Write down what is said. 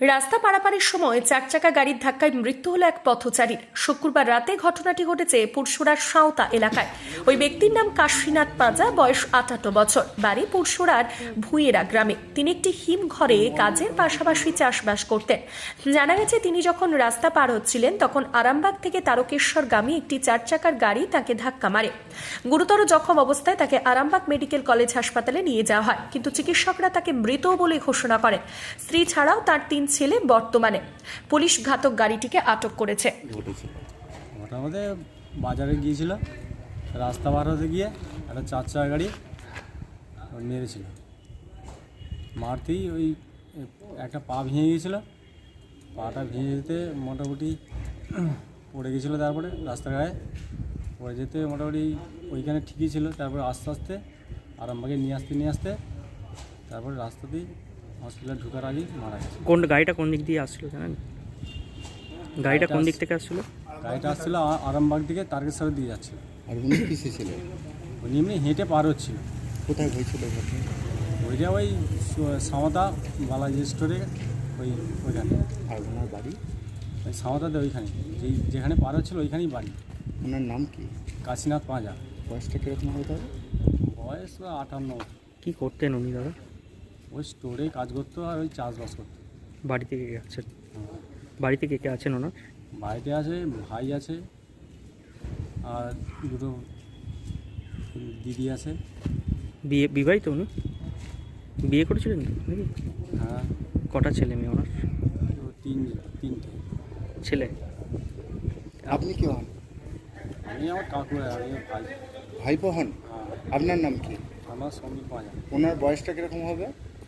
রাস্তা পারাপারের সময় চার চাকা গাড়ির ধাক্কায় মৃত্যু হলো এক পথচারীর। শুক্রবার রাতে ঘটনাটি ঘটেছে পুরসুরার সাঁওতা এলাকায়। ওই ব্যক্তির নাম কাশীনাথ পাজা, বয়স আটান্ন বছর। বাড়ি পুরসুরার ভুঁয়েরা গ্রামে। তিনি একটি হিম ঘরে কাজের পাশাপাশি চাষবাস করতেন। জানা গেছে, তিনি যখন রাস্তা পার হচ্ছিলেন, তখন আরামবাগ থেকে তারকেশ্বর তারকেশ্বরগামী একটি চার চাকার গাড়ি তাকে ধাক্কা মারে। গুরুতর জখম অবস্থায় তাকে আরামবাগ মেডিকেল কলেজ হাসপাতালে নিয়ে যাওয়া হয়। কিন্তু চিকিৎসকরা তাকে মৃত বলে ঘোষণা করেন। স্ত্রী ছাড়াও তার তিন ছেলে বর্তমানে। পুলিশ ঘাতক গাড়িটিকে আটক করেছে। বাজারে গিয়েছিল, রাস্তা পার হতে গিয়ে একটা চার চাকা গাড়ি মেরেছিল। মারতেই ওই একটা পা ভেঙে গিয়েছিল। পাটা ভেঙে যেতে মোটামুটি পড়ে গেছিল তারপরে রাস্তা গায়ে পড়ে যেতে মোটামুটি ওইখানে ঠিকই ছিল, তারপরে আস্তে আস্তে আরামবাগে নিয়ে আসতে নিয়ে আসতে তারপরে রাস্তাতেই হসপিটালে ঢোকার আগেই মারা গেছে। কোন গাড়িটা কোন দিক দিয়ে আসছিল জানেন? গাড়িটা কোন দিক থেকে আসছিল? গাড়িটা আসছিল আরামবাগ দিকে তারকেশ্বরের দিয়ে যাচ্ছিল। আর উনি কিসে ছিলেন? উনি এমনি হেঁটে পার হচ্ছিল। কোথায় হয়েছিল ওইটা ওই স- বালাজি স্টোরে ওই ওইখানে। আর ওনার বাড়ি? ওই সামতাতে ওইখানে। যেই যেখানে পার হচ্ছিল ওইখানেই বাড়ি। ওনার নাম কি? কাশীনাথ পাঁজা। বয়সটা কীরকম হবে বয়স আটান্ন। কি করতেন উনি দাদা? ওই স্টোরে কাজ করতো আর ওই চাষবাস করতো। বাড়িতে কে আছেন বাড়িতে কে কে আছেন ওনার? বাড়িতে আছে ভাই আছে আর দুটো দিদি আছে। বিয়ে বিবাহিত উনি? বিয়ে করেছিলেন নাকি? হ্যাঁ। কটা ছেলে মেয়ে ওনার? তিন তিনটে। ছেলে। আপনি কি হন? আমি আমার কাকু আর আমি ভাই। ভাইপো হন? হ্যাঁ। আপনার নাম কি? আমার সঙ্গে পাঁজা। ওনার বয়সটা কীরকম হবে?